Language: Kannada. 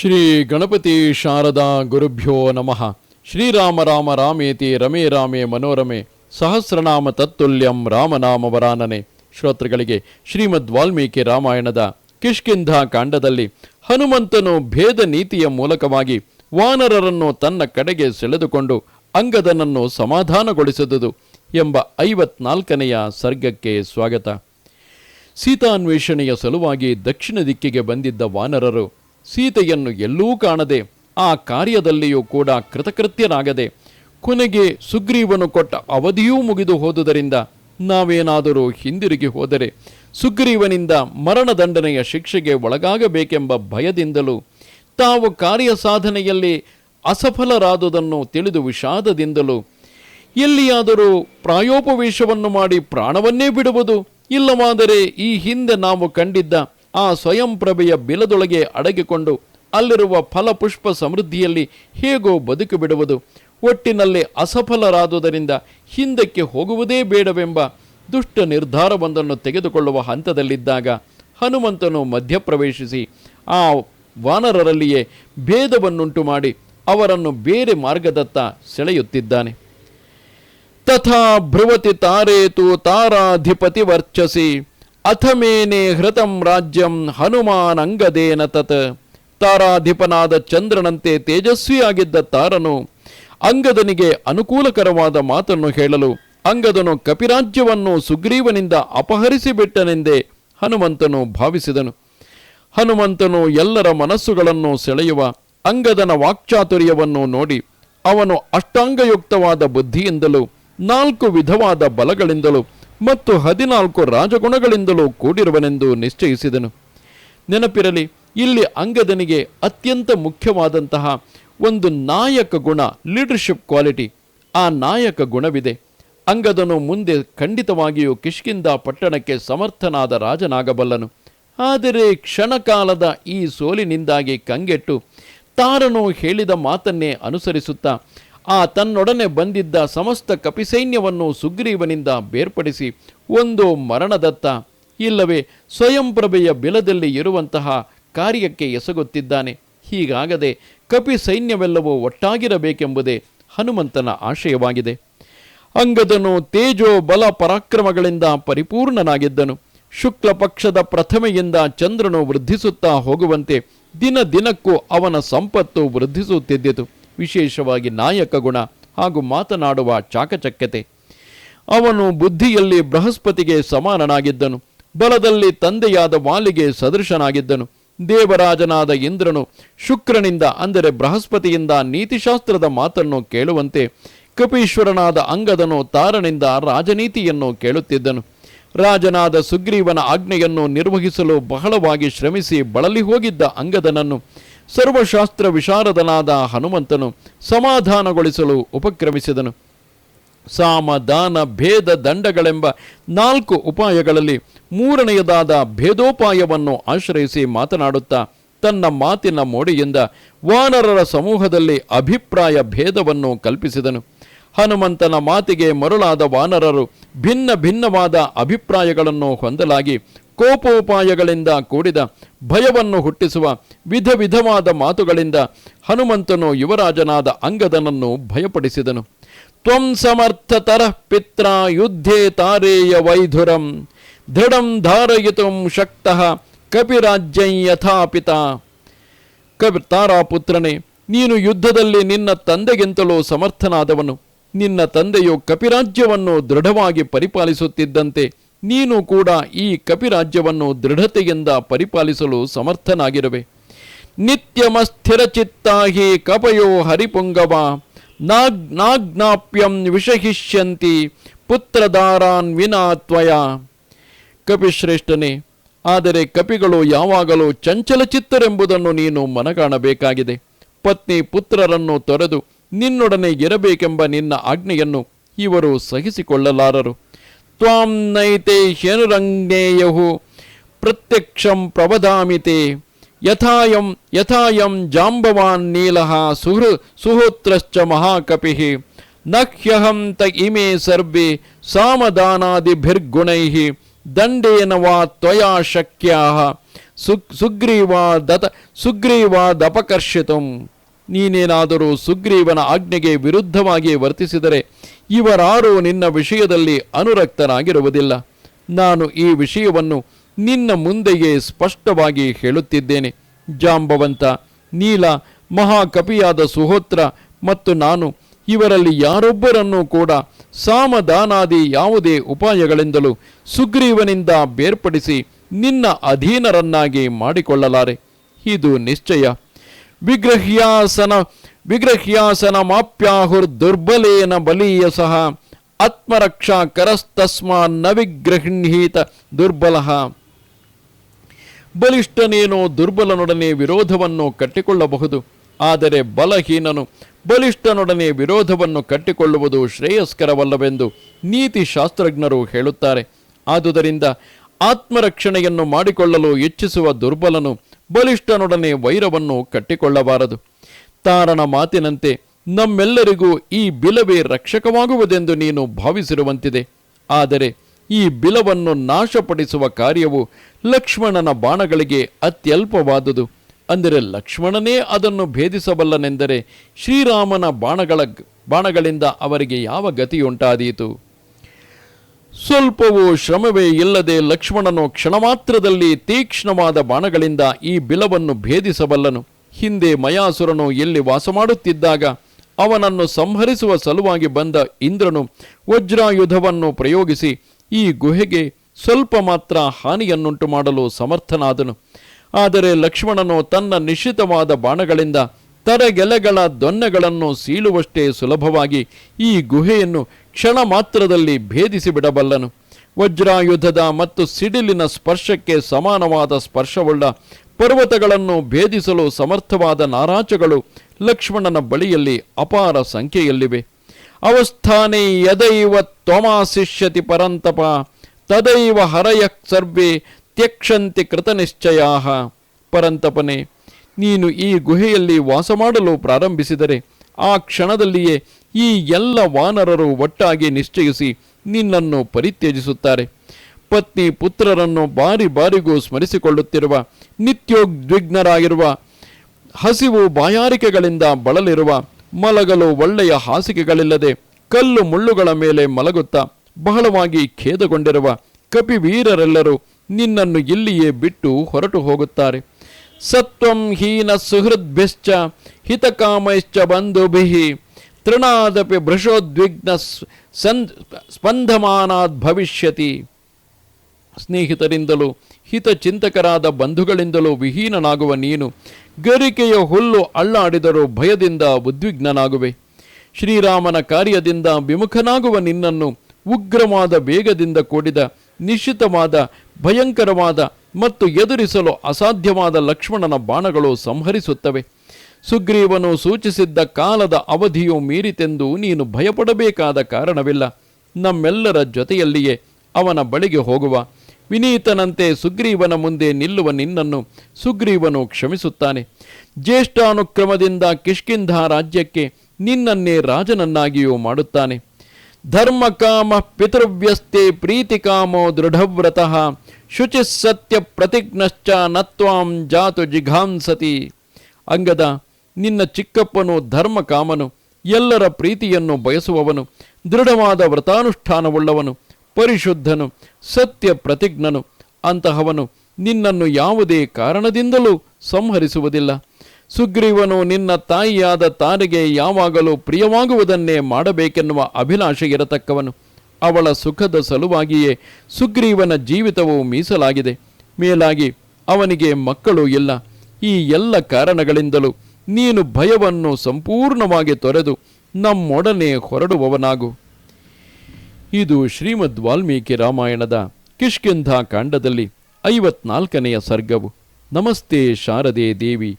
ಶ್ರೀ ಗಣಪತಿ ಶಾರದಾ ಗುರುಭ್ಯೋ ನಮಃ. ಶ್ರೀರಾಮ ರಾಮ ರಾಮೇತಿ ರಮೇ ರಾಮೇ ಮನೋರಮೆ. ಸಹಸ್ರನಾಮ ತತ್ತುಲ್ಯಂ ರಾಮನಾಮ ವರಾನನೆ ಶ್ರೋತೃಗಳಿಗೆ ಶ್ರೀಮದ್ ವಾಲ್ಮೀಕಿ ರಾಮಾಯಣದ ಕಿಷ್ಕಿಂಧ ಕಾಂಡದಲ್ಲಿ ಹನುಮಂತನು ಭೇದ ನೀತಿಯ ಮೂಲಕವಾಗಿ ವಾನರರನ್ನು ತನ್ನ ಕಡೆಗೆ ಸೆಳೆದುಕೊಂಡು ಅಂಗದನನ್ನು ಸಮಾಧಾನಗೊಳಿಸಿದುದು ಎಂಬ ಐವತ್ನಾಲ್ಕನೆಯ ಸರ್ಗಕ್ಕೆ ಸ್ವಾಗತ. ಸೀತಾನ್ವೇಷಣೆಯ ಸಲುವಾಗಿ ದಕ್ಷಿಣ ದಿಕ್ಕಿಗೆ ಬಂದಿದ್ದ ವಾನರರು ಸೀತೆಯನ್ನು ಎಲ್ಲೂ ಕಾಣದೆ ಆ ಕಾರ್ಯದಲ್ಲಿಯೂ ಕೂಡ ಕೃತಕೃತ್ಯನಾಗದೆ ಕೊನೆಗೆ ಸುಗ್ರೀವನು ಕೊಟ್ಟ ಅವಧಿಯೂ ಮುಗಿದು ಹೋದುದರಿಂದ ನಾವೇನಾದರೂ ಹಿಂದಿರುಗಿ ಹೋದರೆ ಸುಗ್ರೀವನಿಂದ ಮರಣದಂಡನೆಯ ಶಿಕ್ಷೆಗೆ ಒಳಗಾಗಬೇಕೆಂಬ ಭಯದಿಂದಲೂ ತಾವು ಕಾರ್ಯ ಸಾಧನೆಯಲ್ಲಿ ಅಸಫಲರಾದುದನ್ನು ತಿಳಿದು ವಿಷಾದದಿಂದಲೂ ಎಲ್ಲಿಯಾದರೂ ಪ್ರಾಯೋಪವೇಶವನ್ನು ಮಾಡಿ ಪ್ರಾಣವನ್ನೇ ಬಿಡುವುದು ಇಲ್ಲವಾದರೆ ಈ ಹಿಂದೆ ನಾವು ಕಂಡಿದ್ದ ಆ ಸ್ವಯಂಪ್ರಭೆಯ ಬಿಲದೊಳಗೆ ಅಡಗಿಕೊಂಡು ಅಲ್ಲಿರುವ ಫಲಪುಷ್ಪ ಸಮೃದ್ಧಿಯಲ್ಲಿ ಹೇಗೋ ಬದುಕು ಬಿಡುವುದು ಒಟ್ಟಿನಲ್ಲಿ ಅಸಫಲರಾದುದರಿಂದ ಹಿಂದಕ್ಕೆ ಹೋಗುವುದೇ ಬೇಡವೆಂಬ ದುಷ್ಟ ನಿರ್ಧಾರವೊಂದನ್ನು ತೆಗೆದುಕೊಳ್ಳುವ ಹಂತದಲ್ಲಿದ್ದಾಗ ಹನುಮಂತನು ಮಧ್ಯಪ್ರವೇಶಿಸಿ ಆ ವಾನರರಲ್ಲಿಯೇ ಭೇದವನ್ನುಂಟು ಮಾಡಿ ಅವರನ್ನು ಬೇರೆ ಮಾರ್ಗದತ್ತ ಸೆಳೆಯುತ್ತಿದ್ದಾನೆ. ತಥಾ ಭ್ರುವತಿ ತಾರೇತು ತಾರಾಧಿಪತಿ ವರ್ಚಸಿ. ಅಥಮೇನೆ ಹೃತಂ ರಾಜ್ಯಂ ಹನುಮಾನ್ ಅಂಗದೇನ ತತ್ ತಾರಾಧಿಪನಾದ ಚಂದ್ರನಂತೆ ತೇಜಸ್ವಿಯಾಗಿದ್ದ ತಾರನು ಅಂಗದನಿಗೆ ಅನುಕೂಲಕರವಾದ ಮಾತನ್ನು ಹೇಳಲು ಅಂಗದನು ಕಪಿರಾಜ್ಯವನ್ನು ಸುಗ್ರೀವನಿಂದ ಅಪಹರಿಸಿಬಿಟ್ಟನೆಂದೇ ಹನುಮಂತನು ಭಾವಿಸಿದನು ಹನುಮಂತನು ಎಲ್ಲರ ಮನಸ್ಸುಗಳನ್ನು ಸೆಳೆಯುವ। ಅಂಗದನ ವಾಕ್ಚಾತುರ್ಯವನ್ನು ನೋಡಿ। ಅವನು ಅಷ್ಟಾಂಗಯುಕ್ತವಾದ ಬುದ್ಧಿಯಿಂದಲೂ, ನಾಲ್ಕು ವಿಧವಾದ ಬಲಗಳಿಂದಲೂ ಮತ್ತು ಹದಿನಾಲ್ಕು ರಾಜಗುಣಗಳಿಂದಲೂ ಕೂಡಿರುವನೆಂದು ನಿಶ್ಚಯಿಸಿದನು. ನೆನಪಿರಲಿ, ಇಲ್ಲಿ ಅಂಗದನಿಗೆ ಅತ್ಯಂತ ಮುಖ್ಯವಾದಂತಹ ಒಂದು ನಾಯಕ ಗುಣ ಲೀಡರ್ಶಿಪ್ ಕ್ವಾಲಿಟಿ ಆ ನಾಯಕ ಗುಣವಿದೆ. ಅಂಗದನು ಮುಂದೆ ಖಂಡಿತವಾಗಿಯೂ ಕಿಷ್ಕಿಂದ ಪಟ್ಟಣಕ್ಕೆ ಸಮರ್ಥನಾದ ರಾಜನಾಗಬಲ್ಲನು. ಆದರೆ ಕ್ಷಣಕಾಲದ ಈ ಸೋಲಿನಿಂದಾಗಿ ಕಂಗೆಟ್ಟು ತಾರನು ಹೇಳಿದ ಮಾತನ್ನೇ ಅನುಸರಿಸುತ್ತಾ ಆ ತನ್ನೊಡನೆ ಬಂದಿದ್ದ ಸಮಸ್ತ ಕಪಿಸೈನ್ಯವನ್ನು ಸುಗ್ರೀವನಿಂದ ಬೇರ್ಪಡಿಸಿ ಒಂದು ಮರಣದತ್ತ. ಇಲ್ಲವೇ ಸ್ವಯಂಪ್ರಭೆಯ ಬಿಲದಲ್ಲಿ ಇರುವಂತಹ ಕಾರ್ಯಕ್ಕೆ ಎಸಗುತ್ತಿದ್ದಾನೆ. ಹೀಗಾಗದೆ ಕಪಿ ಸೈನ್ಯವೆಲ್ಲವೂ ಒಟ್ಟಾಗಿರಬೇಕೆಂಬುದೇ ಹನುಮಂತನ ಆಶಯವಾಗಿದೆ. ಅಂಗದನು ತೇಜೋ ಬಲ ಪರಾಕ್ರಮಗಳಿಂದ ಪರಿಪೂರ್ಣನಾಗಿದ್ದನು. ಶುಕ್ಲ ಪಕ್ಷದ ಪ್ರಥಮೆಯಿಂದ ಚಂದ್ರನು ವೃದ್ಧಿಸುತ್ತಾ ಹೋಗುವಂತೆ ದಿನ ದಿನಕ್ಕೂ ಅವನ ಸಂಪತ್ತು ವೃದ್ಧಿಸುತ್ತಿದ್ದಿತು. ವಿಶೇಷವಾಗಿ ನಾಯಕ ಗುಣ ಹಾಗೂ ಮಾತನಾಡುವ ಚಾಕಚಕ್ಯತೆ. ಅವನು ಬುದ್ಧಿಯಲ್ಲಿ ಬೃಹಸ್ಪತಿಗೆ ಸಮಾನನಾಗಿದ್ದನು. ಬಲದಲ್ಲಿ ತಂದೆಯಾದ ವಾಲಿಗೆ ಸದೃಶನಾಗಿದ್ದನು. ದೇವರಾಜನಾದ ಇಂದ್ರನು ಶುಕ್ರನಿಂದ, ಅಂದರೆ ಬೃಹಸ್ಪತಿಯಿಂದ ನೀತಿಶಾಸ್ತ್ರದ ಮಾತನ್ನು ಕೇಳುವಂತೆ ಕಪೀಶ್ವರನಾದ ಅಂಗದನು ತಾರನಿಂದ ರಾಜನೀತಿಯನ್ನು ಕೇಳುತ್ತಿದ್ದನು. ರಾಜನಾದ ಸುಗ್ರೀವನ ಆಜ್ಞೆಯನ್ನು ನಿರ್ವಹಿಸಲು ಬಹಳವಾಗಿ ಶ್ರಮಿಸಿ ಬಳಲಿ ಹೋಗಿದ್ದ ಅಂಗದನನ್ನು ಸರ್ವಶಾಸ್ತ್ರ ವಿಶಾರದನಾದ ಹನುಮಂತನು ಸಮಾಧಾನಗೊಳಿಸಲು ಉಪಕ್ರಮಿಸಿದನು. ಸಾಮ ದಾನ ಭೇದ ದಂಡಗಳೆಂಬ ನಾಲ್ಕು ಉಪಾಯಗಳಲ್ಲಿ ಮೂರನೆಯದಾದ ಭೇದೋಪಾಯವನ್ನು ಆಶ್ರಯಿಸಿ ಮಾತನಾಡುತ್ತಾ ತನ್ನ ಮಾತಿನ ಮೋಡಿಯಿಂದ ವಾನರರ ಸಮೂಹದಲ್ಲಿ ಅಭಿಪ್ರಾಯ ಭೇದವನ್ನು ಕಲ್ಪಿಸಿದನು. ಹನುಮಂತನ ಮಾತಿಗೆ ಮರುಳಾದ ವಾನರರು ಭಿನ್ನ ಭಿನ್ನವಾದ ಅಭಿಪ್ರಾಯಗಳನ್ನು ಹೊಂದಲಾಗಿ ಕೋಪೋಪಾಯಗಳಿಂದ ಕೂಡಿದ ಭಯವನ್ನು ಹುಟ್ಟಿಸುವ ವಿಧ ವಿಧವಾದ ಮಾತುಗಳಿಂದ ಹನುಮಂತನು ಯುವರಾಜನಾದ ಅಂಗದನನ್ನು ಭಯಪಡಿಸಿದನು. ತ್ವಂ ಸಮರ್ಥತರಃ ಪಿತ್ರ ಯುದ್ಧೇ ತಾರೇಯ ವೈಧುರಂ, ದೃಢಂ ಧಾರಯಿತುಂ ಶಕ್ತಃ ಕಪಿರಾಜ್ಯಂ ಯಥಾಪಿತ ತಾರಾ ತಾರಾಪುತ್ರನೇ, ನೀನು ಯುದ್ಧದಲ್ಲಿ ನಿನ್ನ ತಂದೆಗಿಂತಲೂ ಸಮರ್ಥನಾದವನು. ನಿನ್ನ ತಂದೆಯು ಕಪಿರಾಜ್ಯವನ್ನು ದೃಢವಾಗಿ ಪರಿಪಾಲಿಸುತ್ತಿದ್ದಂತೆ ನೀನು ಕೂಡ ಈ ಕಪಿರಾಜ್ಯವನ್ನು ದೃಢತೆಯಿಂದ ಪರಿಪಾಲಿಸಲು ಸಮರ್ಥನಾಗಿರುವೆ. ನಿತ್ಯಮಸ್ಥಿರಚಿತ್ತಾಹಿ ಕಪಯೋ ಹರಿಪುಂಗವ, ನಾಗ್, ನಾಗ್ನಾಪ್ಯಂ ವಿಷಹಿಷ್ಯಂತಿ ಪುತ್ರದಾರಾನ್ ವಿನಾ ತ್ವಯ. ಕಪಿಶ್ರೇಷ್ಠನೇ ಆದರೆ ಕಪಿಗಳು ಯಾವಾಗಲೂ ಚಂಚಲಚಿತ್ತರೆಂಬುದನ್ನು ನೀನು ಮನಗಾಣಬೇಕಾಗಿದೆ. ಪತ್ನಿ ಪುತ್ರರನ್ನು ತೊರೆದು ನಿನ್ನೊಡನೆ ಇರಬೇಕೆಂಬ ನಿನ್ನ ಆಜ್ಞೆಯನ್ನು ಇವರು ಸಹಿಸಿಕೊಳ್ಳಲಾರರು. ತ್ವಾಂ ನೈತೆ ಶನುರಂಜ್ಞೇಯಹು ಪ್ರತ್ಯಕ್ಷಂ ಪ್ರವದಾಮಿತೆ ಯಥಾಯಂ ಯಥಾಯಂ ಜಾಂಬವಾನ್ ನೀಲಃ ಸುಹೃ ಸುಹೃತ್ರಶ್ಚ ಮಹಾಕಪಿಃ ನ ಹ್ಯಹಂ ತ ಇಮೇ ಸರ್ವೇ ಸಾಮದಾನಾದಿಭಿರ್ಗುಣೈಃ ದಂಡೇನ ವಾ ತ್ವಯಾ ಶಕ್ಯಾಃ ಸುಗ್ ಸುಗ್ರೀವಾದತ ಸುಗ್ರೀವಾದಪಕರ್ಷಿತು ನೀನೇನಾದರೂ ಸುಗ್ರೀವನ ಆಜ್ಞೆಗೆ ವಿರುದ್ಧವಾಗಿ ವರ್ತಿಸಿದರೆ ಇವರಾರೂ ನಿನ್ನ ವಿಷಯದಲ್ಲಿ ಅನುರಕ್ತರಾಗಿರುವುದಿಲ್ಲ ನಾನು ಈ ವಿಷಯವನ್ನು ನಿನ್ನ ಮುಂದೆಯೇ ಸ್ಪಷ್ಟವಾಗಿ ಹೇಳುತ್ತಿದ್ದೇನೆ. ಜಾಂಬವಂತ, ನೀಲ, ಮಹಾಕಪಿಯಾದ ಸುಹೋತ್ರ ಮತ್ತು ನಾನು ಇವರಲ್ಲಿ ಯಾರೊಬ್ಬರನ್ನೂ ಕೂಡ ಸಾಮದಾನಾದಿ ಯಾವುದೇ ಉಪಾಯಗಳಿಂದಲೂ ಸುಗ್ರೀವನಿಂದ ಬೇರ್ಪಡಿಸಿ ನಿನ್ನ ಅಧೀನರನ್ನಾಗಿ ಮಾಡಿಕೊಳ್ಳಲಾರೆ. ಇದು ನಿಶ್ಚಯ. ವಿಗ್ರಹ್ಯಾಸನ ವಿಗ್ರಹ್ಯಾಸನ ಮಾಪ್ಯಾಹುರ್ ದುರ್ಬಲೇನ ಬಲೀಯ ಸಹ, ಆತ್ಮರಕ್ಷಾ ಕರಸ್ತಸ್ಮಾನ್ನ ದುರ್ಬಲ. ಬಲಿಷ್ಠನೇನೋ ದುರ್ಬಲನೊಡನೆ ವಿರೋಧವನ್ನು ಕಟ್ಟಿಕೊಳ್ಳಬಹುದು, ಆದರೆ ಬಲಹೀನನು ಬಲಿಷ್ಠನೊಡನೆ ವಿರೋಧವನ್ನು ಕಟ್ಟಿಕೊಳ್ಳುವುದು ಶ್ರೇಯಸ್ಕರವಲ್ಲವೆಂದು ನೀತಿಶಾಸ್ತ್ರಜ್ಞರು ಹೇಳುತ್ತಾರೆ. ಆದುದರಿಂದ ಆತ್ಮರಕ್ಷಣೆಯನ್ನು ಮಾಡಿಕೊಳ್ಳಲು ಇಚ್ಛಿಸುವ ದುರ್ಬಲನು ಬಲಿಷ್ಠನೊಡನೆ ವೈರವನ್ನು ಕಟ್ಟಿಕೊಳ್ಳಬಾರದು. ತಾರನ ಮಾತಿನಂತೆ ನಮ್ಮೆಲ್ಲರಿಗೂ ಈ ಬಿಲವೇ ರಕ್ಷಕವಾಗುವುದೆಂದು ನೀನು ಭಾವಿಸಿರುವಂತಿದೆ. ಆದರೆ ಈ ಬಿಲವನ್ನು ನಾಶಪಡಿಸುವ ಕಾರ್ಯವು ಲಕ್ಷ್ಮಣನ ಬಾಣಗಳಿಗೆ ಅತ್ಯಲ್ಪವಾದುದು. ಅಂದರೆ ಲಕ್ಷ್ಮಣನೇ ಅದನ್ನು ಭೇದಿಸಬಲ್ಲನೆಂದರೆ ಶ್ರೀರಾಮನ ಬಾಣಗಳ ಬಾಣಗಳಿಂದ ಅವರಿಗೆ ಯಾವ ಗತಿಯುಂಟಾದೀತು? ಸ್ವಲ್ಪವೂ ಶ್ರಮವೇ ಇಲ್ಲದೆ ಲಕ್ಷ್ಮಣನು ಕ್ಷಣಮಾತ್ರದಲ್ಲಿ ತೀಕ್ಷ್ಣವಾದ ಬಾಣಗಳಿಂದ ಈ ಬಿಲವನ್ನು ಭೇದಿಸಬಲ್ಲನು. ಹಿಂದೆ ಮಯಾಸುರನು ಎಲ್ಲಿ ವಾಸ ಮಾಡುತ್ತಿದ್ದಾಗ ಅವನನ್ನು ಸಂಹರಿಸುವ ಸಲುವಾಗಿ ಬಂದ ಇಂದ್ರನು ವಜ್ರಾಯುಧವನ್ನು ಪ್ರಯೋಗಿಸಿ ಈ ಗುಹೆಗೆ ಸ್ವಲ್ಪ ಮಾತ್ರ ಹಾನಿಯನ್ನುಂಟು ಮಾಡಲು ಸಮರ್ಥನಾದನು. ಆದರೆ ಲಕ್ಷ್ಮಣನು ತನ್ನ ನಿಶ್ಚಿತವಾದ ಬಾಣಗಳಿಂದ ತರಗೆಲೆಗಳ ದೊನ್ನೆಗಳನ್ನು ಸೀಳುವಷ್ಟೇ ಸುಲಭವಾಗಿ ಈ ಗುಹೆಯನ್ನು ಕ್ಷಣ ಮಾತ್ರದಲ್ಲಿ ಭೇದಿಸಿ ಬಿಡಬಲ್ಲನು. ವಜ್ರಾಯುಧದ ಮತ್ತು ಸಿಡಿಲಿನ ಸ್ಪರ್ಶಕ್ಕೆ ಸಮಾನವಾದ ಸ್ಪರ್ಶವುಳ್ಳ ಪರ್ವತಗಳನ್ನು ಭೇದಿಸಲು ಸಮರ್ಥವಾದ ನಾರಾಚಗಳು ಲಕ್ಷ್ಮಣನ ಬಳಿಯಲ್ಲಿ ಅಪಾರ ಸಂಖ್ಯೆಯಲ್ಲಿವೆ. ಅವಸ್ಥಾನೇ ಯದೈವ ತ್ವಮಾಶಿಷ್ಯತಿ ಪರಂತಪ, ತದೈವ ಹರಯ ಸರ್ವೇ ತ್ಯಕ್ಷಂತಿ ಕೃತನಿಶ್ಚಯಾ ಪರಂತಪನೆ, ನೀನು ಈ ಗುಹೆಯಲ್ಲಿ ವಾಸ ಮಾಡಲು ಪ್ರಾರಂಭಿಸಿದರೆ ಆ ಕ್ಷಣದಲ್ಲಿಯೇ ಈ ಎಲ್ಲ ವಾನರರು ಒಟ್ಟಾಗಿ ನಿಶ್ಚಯಿಸಿ ನಿನ್ನನ್ನು ಪರಿತ್ಯಜಿಸುತ್ತಾರೆ. ಪತ್ನಿ ಪುತ್ರರನ್ನು ಬಾರಿ ಬಾರಿಗೂ ಸ್ಮರಿಸಿಕೊಳ್ಳುತ್ತಿರುವ, ನಿತ್ಯೋದ್ವಿಗ್ನರಾಗಿರುವ, ಹಸಿವು ಬಾಯಾರಿಕೆಗಳಿಂದ ಬಳಲಿರುವ, ಮಲಗಲು ಒಳ್ಳೆಯ ಹಾಸಿಗೆಗಳಿಲ್ಲದೆ ಕಲ್ಲು ಮುಳ್ಳುಗಳ ಮೇಲೆ ಮಲಗುತ್ತಾ ಬಹಳವಾಗಿ ಖೇದಗೊಂಡಿರುವ ಕಪಿವೀರರೆಲ್ಲರೂ ನಿನ್ನನ್ನು ಇಲ್ಲಿಯೇ ಬಿಟ್ಟು ಹೊರಟು ಹೋಗುತ್ತಾರೆ. ಸತ್ವಂ ಹೀನ ಸುಹೃದ್ಭಿಶ್ಚ ಹಿತಕಾಮೈಶ್ಚ ಬಂಧುಭಿ ತೃಣಾದಪಿ ಭೃಷೋದ್ವಿಗ್ನ ಸಂದ್ ಸ್ಪಂದಮಾನಾದ್ ಭವಿಷ್ಯತಿ. ಸ್ನೇಹಿತರಿಂದಲೂ ಹಿತಚಿಂತಕರಾದ ಬಂಧುಗಳಿಂದಲೂ ವಿಹೀನನಾಗುವ ನೀನು ಗರಿಕೆಯ ಹುಲ್ಲು ಅಳ್ಳಾಡಿದರೂ ಭಯದಿಂದ ಉದ್ವಿಗ್ನನಾಗುವೆ. ಶ್ರೀರಾಮನ ಕಾರ್ಯದಿಂದ ವಿಮುಖನಾಗುವ ನಿನ್ನನ್ನು ಉಗ್ರವಾದ ವೇಗದಿಂದ ಕೂಡಿದ ನಿಶ್ಚಿತವಾದ ಭಯಂಕರವಾದ ಮತ್ತು ಎದುರಿಸಲು ಅಸಾಧ್ಯವಾದ ಲಕ್ಷ್ಮಣನ ಬಾಣಗಳು ಸಂಹರಿಸುತ್ತವೆ. ಸುಗ್ರೀವನು ಸೂಚಿಸಿದ್ದ ಕಾಲದ ಅವಧಿಯು ಮೀರಿತೆಂದು ನೀನು ಭಯಪಡಬೇಕಾದ ಕಾರಣವಿಲ್ಲ. ನಮ್ಮೆಲ್ಲರ ಜೊತೆಯಲ್ಲಿಯೇ ಅವನ ಬಳಿಗೆ ಹೋಗುವ. ವಿನೀತನಂತೆ ಸುಗ್ರೀವನ ಮುಂದೆ ನಿಲ್ಲುವ ನಿನ್ನನ್ನು ಸುಗ್ರೀವನು ಕ್ಷಮಿಸುತ್ತಾನೆ. ಜ್ಯೇಷ್ಠಾನುಕ್ರಮದಿಂದ ಕಿಷ್ಕಿಂಧ ರಾಜ್ಯಕ್ಕೆ ನಿನ್ನನ್ನೇ ರಾಜನನ್ನಾಗಿಯೂ ಮಾಡುತ್ತಾನೆ. ಧರ್ಮಕಾಮ ಪಿತೃವ್ಯಸ್ತೆ ಪ್ರೀತಿಕಾಮೋ ದೃಢವ್ರತಃ ಶುಚಿ ಸತ್ಯ ಪ್ರತಿಜ್ಞಶ್ಚ ನತ್ವಾಂ ಜಾತು ಜಿಘಾಂಸತಿ. ಅಂಗದ, ನಿನ್ನ ಚಿಕ್ಕಪ್ಪನು ಧರ್ಮಕಾಮನು, ಎಲ್ಲರ ಪ್ರೀತಿಯನ್ನು ಬಯಸುವವನು, ದೃಢವಾದ ವ್ರತಾನುಷ್ಠಾನವುಳ್ಳವನು, ಪರಿಶುದ್ಧನು, ಸತ್ಯ ಪ್ರತಿಜ್ಞನು, ಅಂತಹವನು ನಿನ್ನನ್ನು ಯಾವುದೇ ಕಾರಣದಿಂದಲೂ ಸಂಹರಿಸುವುದಿಲ್ಲ. ಸುಗ್ರೀವನು ನಿನ್ನ ತಾಯಿಯಾದ ತಾರಿಗೆ ಯಾವಾಗಲೂ ಪ್ರಿಯವಾಗುವುದನ್ನೇ ಮಾಡಬೇಕೆನ್ನುವ ಅಭಿಲಾಷೆ ಇರತಕ್ಕವನು. ಅವಳ ಸುಖದ ಸಲುವಾಗಿಯೇ ಸುಗ್ರೀವನ ಜೀವಿತವು ಮೀಸಲಾಗಿದೆ. ಮೇಲಾಗಿ, ಅವನಿಗೆ ಮಕ್ಕಳು ಇಲ್ಲ. ಈ ಎಲ್ಲ ಕಾರಣಗಳಿಂದಲೂ ನೀನು ಭಯವನ್ನು ಸಂಪೂರ್ಣವಾಗಿ ತೊರೆದು ನಮ್ಮೊಡನೆ ಹೊರಡುವವನಾಗು. ಇದು ಶ್ರೀಮದ್ ವಾಲ್ಮೀಕಿ ರಾಮಾಯಣದ ಕಿಷ್ಕಿಂಧ ಕಾಂಡದಲ್ಲಿ ಐವತ್ನಾಲ್ಕನೆಯ ಸರ್ಗವು. ನಮಸ್ತೆ ಶಾರದೆ ದೇವಿ